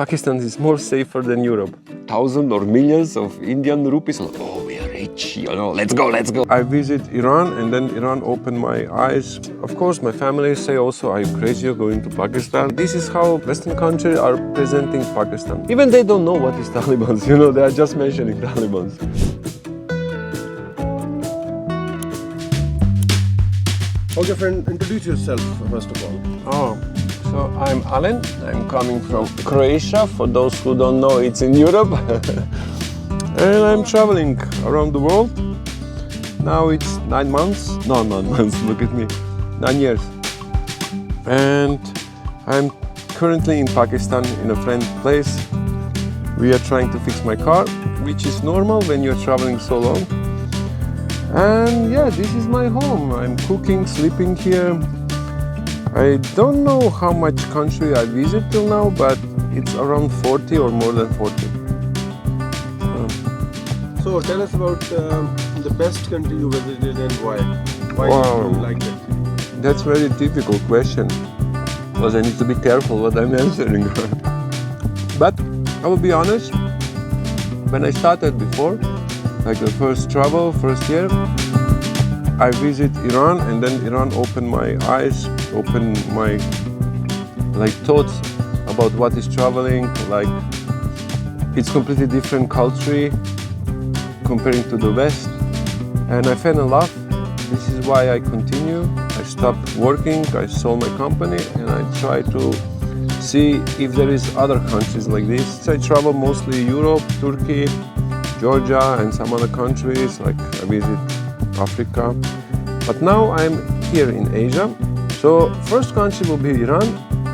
Pakistan is more safer than Europe. Thousands or millions of Indian rupees. Oh, we are rich. You know, let's go, let's go. I visit Iran and then Iran opened my eyes. Of course, my family say also, are you crazy you're going to Pakistan? This is how Western countries are presenting Pakistan. Even they don't know what is Taliban, you know, they are just mentioning Taliban. Okay, friend, introduce yourself first of all. Oh, so I'm Alan, I'm coming from Croatia. For those who don't know, it's in Europe. and I'm traveling around the world. Now it's nine months. No, nine months. Look at me. Nine years. And I'm currently in Pakistan in a friend's place. We are trying to fix my car, which is normal when you're traveling so long. And yeah, this is my home. I'm cooking, sleeping here. I don't know how much country I visit till now, but it's around 40 or more than 40. So tell us about um, the best country you visited and why. Why Wow. you like it? That's very difficult question because I need to be careful what I'm answering. but I will be honest, when I started before, like the first travel, first year, I visit Iran and then Iran opened my eyes, opened my like thoughts about what is traveling, like it's completely different culture comparing to the West. And I fell in love. This is why I continue. I stopped working, I sold my company, and I try to see if there is other countries like this. I travel mostly Europe, Turkey, Georgia, and some other countries. Like I visit Africa. But now I'm here in Asia. So first country will be Iran.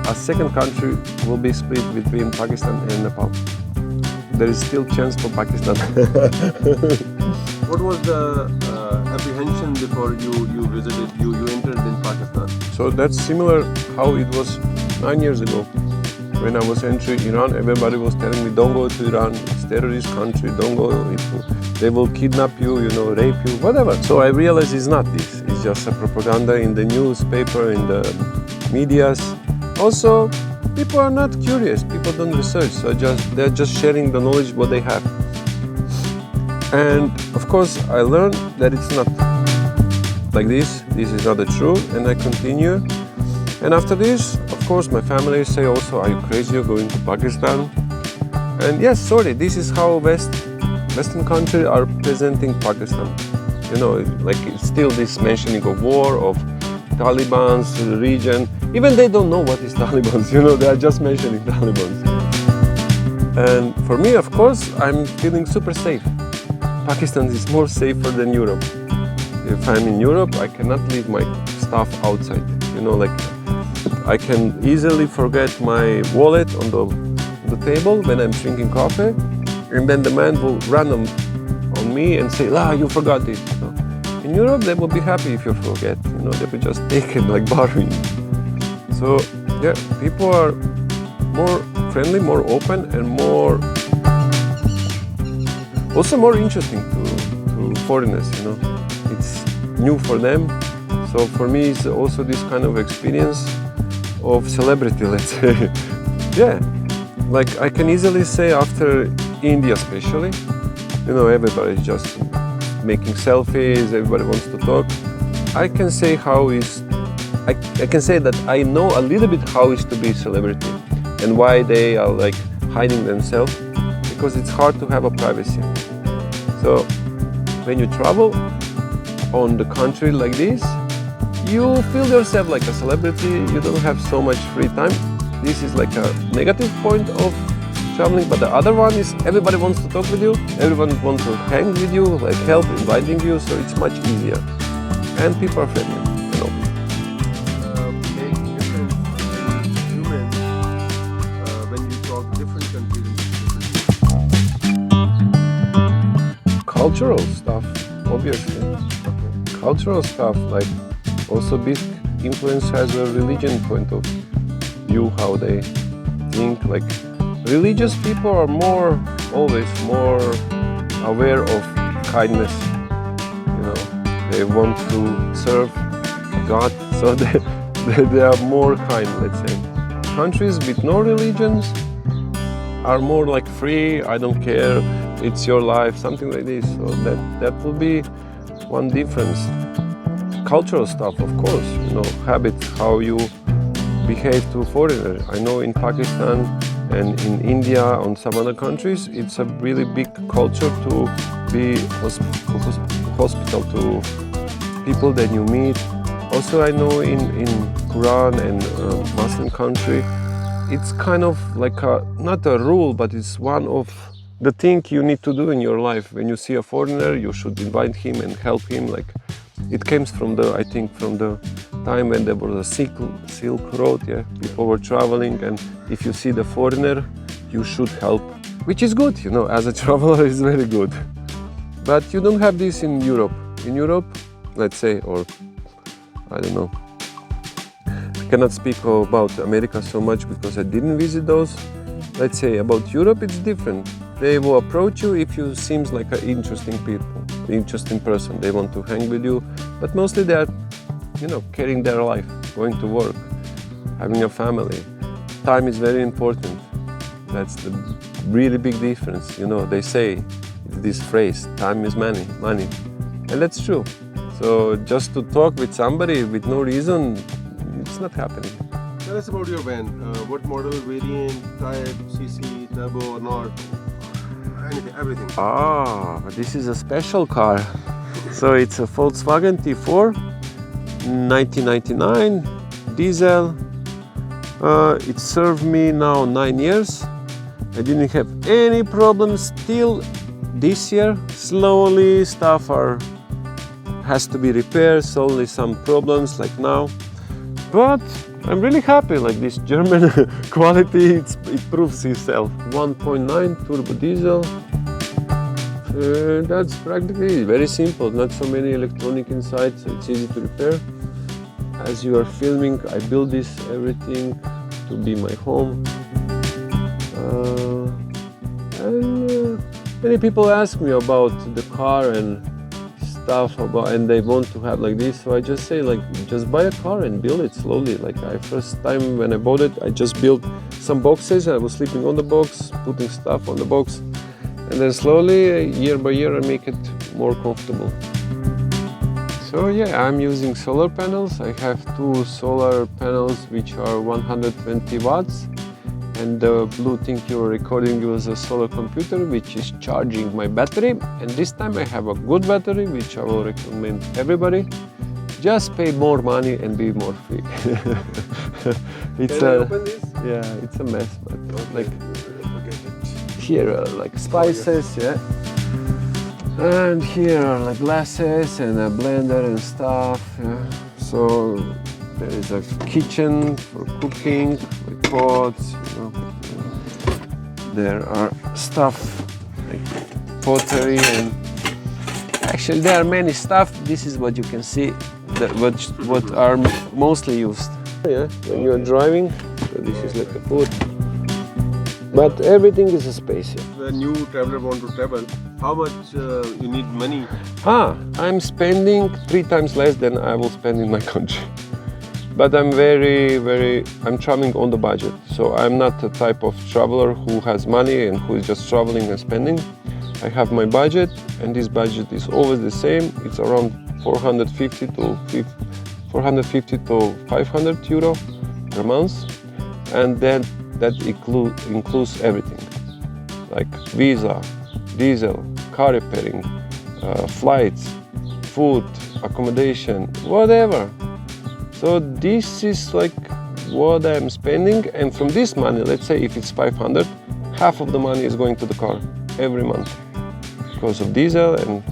A second country will be split between Pakistan and Nepal. There is still chance for Pakistan. What was the uh, apprehension before you, you visited, you, you entered in Pakistan? So that's similar how it was nine years ago. When I was entering Iran, everybody was telling me, don't go to Iran, it's terrorist country, don't go, they will kidnap you, you know, rape you, whatever. So I realized it's not this, it's just a propaganda in the newspaper, in the medias. Also, people are not curious, people don't research, so just they're just sharing the knowledge what they have. And of course, I learned that it's not like this. This is not the truth, and I continue. And after this, course, my family say also, "Are you crazy? You're going to Pakistan?" And yes, sorry, this is how West Western countries are presenting Pakistan. You know, like it's still this mentioning of war, of Taliban's region. Even they don't know what is Taliban. You know, they are just mentioning Taliban. And for me, of course, I'm feeling super safe. Pakistan is more safer than Europe. If I'm in Europe, I cannot leave my stuff outside. You know, like I can easily forget my wallet on the, the table when I'm drinking coffee, and then the man will run on, on me and say, "La, you forgot it." In Europe, they will be happy if you forget. You know, they will just take it like borrowing. So yeah, people are more friendly, more open, and more also more interesting to, to foreigners you know it's new for them so for me it's also this kind of experience of celebrity let's say. Yeah. Like i can easily say after india especially you know everybody's just making selfies everybody wants to talk. I can say how is I, I can say that i know a little bit how is to be celebrity and why they are like hiding themselves because it's hard to have a privacy. So when you travel on the country like this, you feel yourself like a celebrity. You don't have so much free time. This is like a negative point of traveling, but the other one is everybody wants to talk with you. Everyone wants to hang with you, like help, inviting you. So it's much easier, and people are friendly. You know. Uh, humans uh, when you talk different countries and different cultural stuff, obviously. Cultural stuff, like also big influence has a religion point of view, how they think. Like religious people are more, always more aware of kindness. You know, they want to serve God, so they, they, are more kind, let's say. Countries with no religions, are more like free. I don't care. It's your life, something like this. So that that will be one difference. Cultural stuff, of course. You know, habits, how you behave to foreigner. I know in Pakistan and in India, on some other countries, it's a really big culture to be hosp- hosp- hospital to people that you meet. Also, I know in in Quran and uh, Muslim country, it's kind of like a not a rule, but it's one of the thing you need to do in your life. When you see a foreigner, you should invite him and help him. Like it comes from the I think from the time when there was a Silk, Silk Road. Yeah, people were traveling, and if you see the foreigner, you should help, which is good. You know, as a traveler, is very good. But you don't have this in Europe. In Europe, let's say, or I don't know. I cannot speak about America so much because I didn't visit those. Let's say about Europe, it's different. They will approach you if you seems like an interesting people, interesting person. They want to hang with you, but mostly they are, you know, carrying their life, going to work, having a family. Time is very important. That's the really big difference. You know, they say this phrase, "Time is money," money, and that's true. So just to talk with somebody with no reason, it's not happening. Tell us about your van. Uh, what model, variant, type, CC, turbo or not? Everything. Ah, this is a special car. So it's a Volkswagen T4, 1999, diesel. Uh, it served me now nine years. I didn't have any problems till this year. Slowly, stuff are has to be repaired. Slowly, some problems like now. But I'm really happy. Like this German quality, it proves itself. 1.9 turbo diesel. Uh, that's practically very simple. Not so many electronic inside, so it's easy to repair. As you are filming, I build this everything to be my home. Uh, and uh, many people ask me about the car and stuff about, and they want to have like this. So I just say like, just buy a car and build it slowly. Like I first time when I bought it, I just built some boxes. I was sleeping on the box, putting stuff on the box and then slowly year by year I make it more comfortable. So yeah, I'm using solar panels. I have two solar panels which are 120 watts and the blue thing you're recording is a solar computer which is charging my battery and this time I have a good battery which I will recommend everybody. Just pay more money and be more free. it's Can I a open this? yeah, it's a mess, but like Forget here are like oh, spices, yeah. And here are like glasses and a blender and stuff. Yeah. So there is a kitchen for cooking, with pots. You know. There are stuff like pottery and actually there are many stuff. This is what you can see that what what are mostly used. Yeah, when you are driving, so this is like a food. But everything is a space here. When you traveler want to travel, how much uh, you need money? Ah, I'm spending three times less than I will spend in my country. But I'm very, very, I'm traveling on the budget. So I'm not the type of traveler who has money and who is just traveling and spending. I have my budget, and this budget is always the same. It's around 450 to 450 to 500 euro per month, and then that include, includes everything, like visa, diesel, car repairing, uh, flights, food, accommodation, whatever. So this is like what I'm spending, and from this money, let's say if it's 500, half of the money is going to the car every month because of diesel and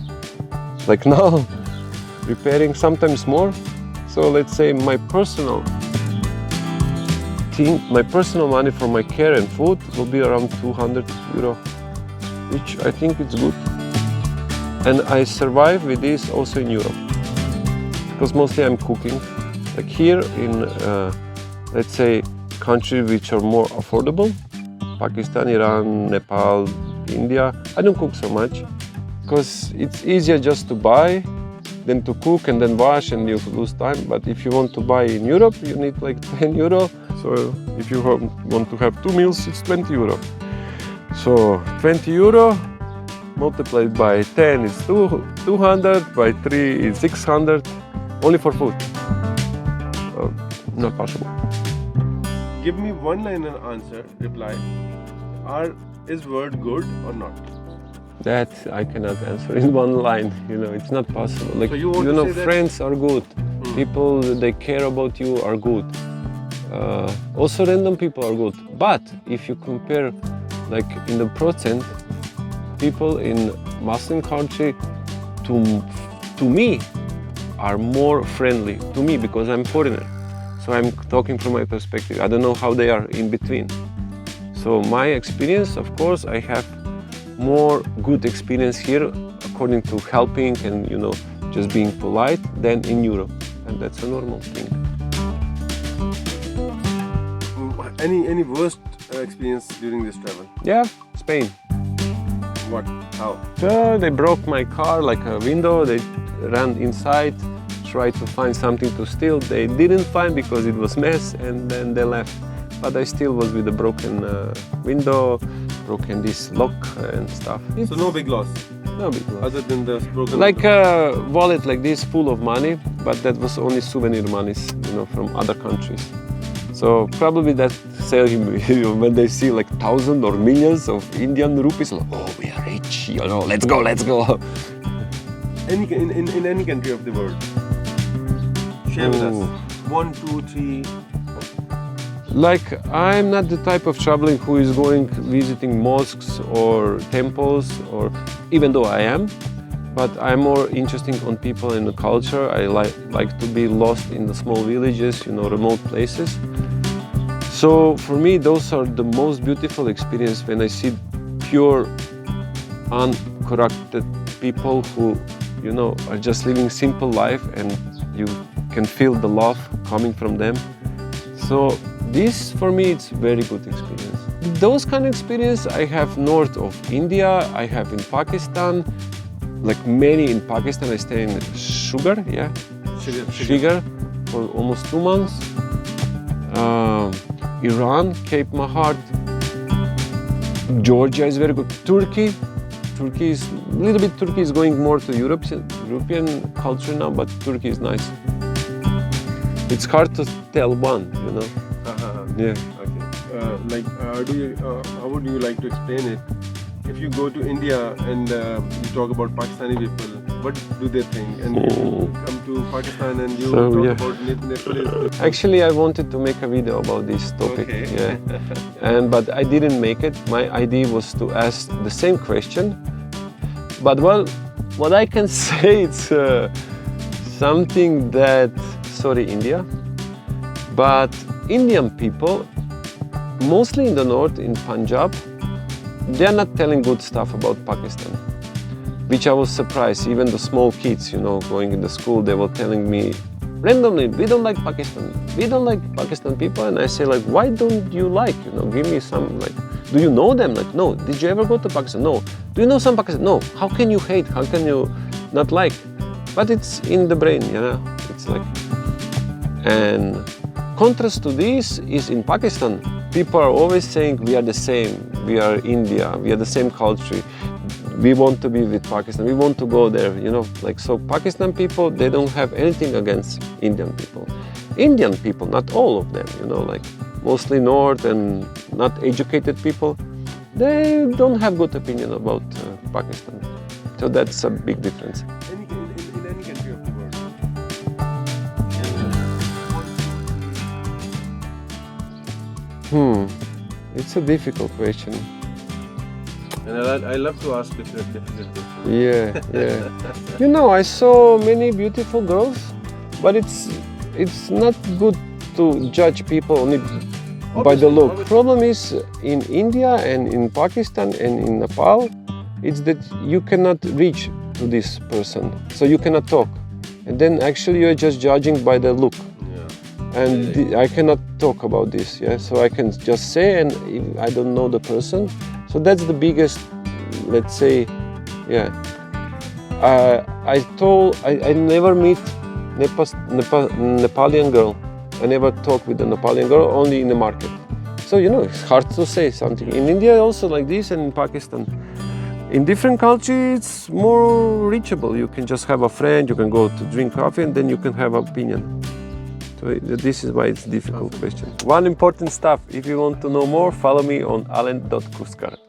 like now repairing sometimes more. So let's say my personal thing, my personal money for my care and food will be around 200 euro, which I think it's good. And I survive with this also in Europe because mostly I'm cooking. Like here in, uh, let's say, countries which are more affordable, Pakistan, Iran, Nepal, India, I don't cook so much because it's easier just to buy than to cook and then wash and you lose time. But if you want to buy in Europe, you need like 10 euro. So if you want to have two meals, it's 20 euro. So 20 euro multiplied by 10 is two, 200, by 3 is 600, only for food. Uh, not possible. Give me one line and answer, reply. Are is word good or not? That I cannot answer in one line. You know, it's not possible. Like So you to know, say that- Hmm. friends are good. People they care about you are good. Uh, also, random people are good. But if you compare, like in the percent, people in Muslim country, to to me, are more friendly to me because I'm foreigner. So I'm talking from my perspective. I don't know how they are in between. So my experience, of course, I have more good experience here according to helping and you know just being polite than in Europe, and that's a normal thing. Mm, Any any worst uh, experience during this travel? Yeah, Spain. What? How? Uh, they broke my car like a window. They ran inside, tried to find something to steal. They didn't find because it was mess, and then they left. But I still was with a broken uh, window, broken this lock and stuff. So no big loss no big loss. other than the broken. like a wallet like this full of money but that was only souvenir monies you know from other countries so probably that sell him when they see like thousand or millions of indian rupees like, Oh, we are rich. You know, let's go, let's go. any in, in, in any country of the world. Share with us. One, two, three. like i'm not the type of traveling who is going visiting mosques or temples or even though i am but i'm more interested on people and the culture i like like to be lost in the small villages you know remote places so for me those are the most beautiful experience when i see pure uncorrupted people who you know are just living simple life and you can feel the love coming from them so this for me it's very good experience. Those kind of experience I have north of India, I have in Pakistan, like many in Pakistan I stay in Sugar, yeah, Sugar. Sugar for almost two months. Um, Iran, Cape Mahart, Georgia is very good. Turkey, Turkey is a little bit. Turkey is going more to European European culture now, but Turkey is nice. It's hard to tell one, you know. Uh-huh. Yeah. Okay. Uh, like, uh, do you? Uh, how would you like to explain it? If you go to India and uh, you talk about Pakistani people, what do they think? And you come to Pakistan and you So, talk yeah. about Nepalese. Actually, I wanted to make a video about this topic. Okay. Yeah. and but I didn't make it. My idea was to ask the same question. But well, what I can say it's uh, something that sorry India, but Indian people, mostly in the north in Punjab, they are not telling good stuff about Pakistan. Which I was surprised. Even the small kids, you know, going in the school, they were telling me randomly, we don't like Pakistan. We don't like Pakistan people. And I say like, why don't you like? You know, give me some like, do you know them? Like, no. Did you ever go to Pakistan? No. Do you know some Pakistan? No. How can you hate? How can you not like? But it's in the brain, you know. It's like, and contrast to this is in Pakistan. People are always saying we are the same. We are India. We are the same culture. We want to be with Pakistan. We want to go there. You know, like so. Pakistan people they don't have anything against Indian people. Indian people, not all of them. You know, like mostly North and not educated people. They don't have good opinion about uh, Pakistan. So that's a big difference. Hmm, it's a difficult question. And I, I love to ask different, difficult questions. Yeah, yeah. you know, I saw many beautiful girls, but it's it's not good to judge people only by the look. obviously. Problem is in India and in Pakistan and in Nepal, it's that you cannot reach to this person, so you cannot talk, and then actually you're just judging by the look and? I cannot talk about this. Yeah, so I can just say, and I don't know the person, so that's the biggest, let's say, yeah. Uh, I told I, I never meet Nepal, Nepalian girl. I never talk with a Nepalian girl, only in the market. So you know, it's hard to say something. In India also like this, and in Pakistan. In different cultures, it's more reachable. You can just have a friend, you can go to drink coffee, and then you can have opinion. This is why it's difficult question. One important stuff. If you want to know more, follow me on alan.kuskar.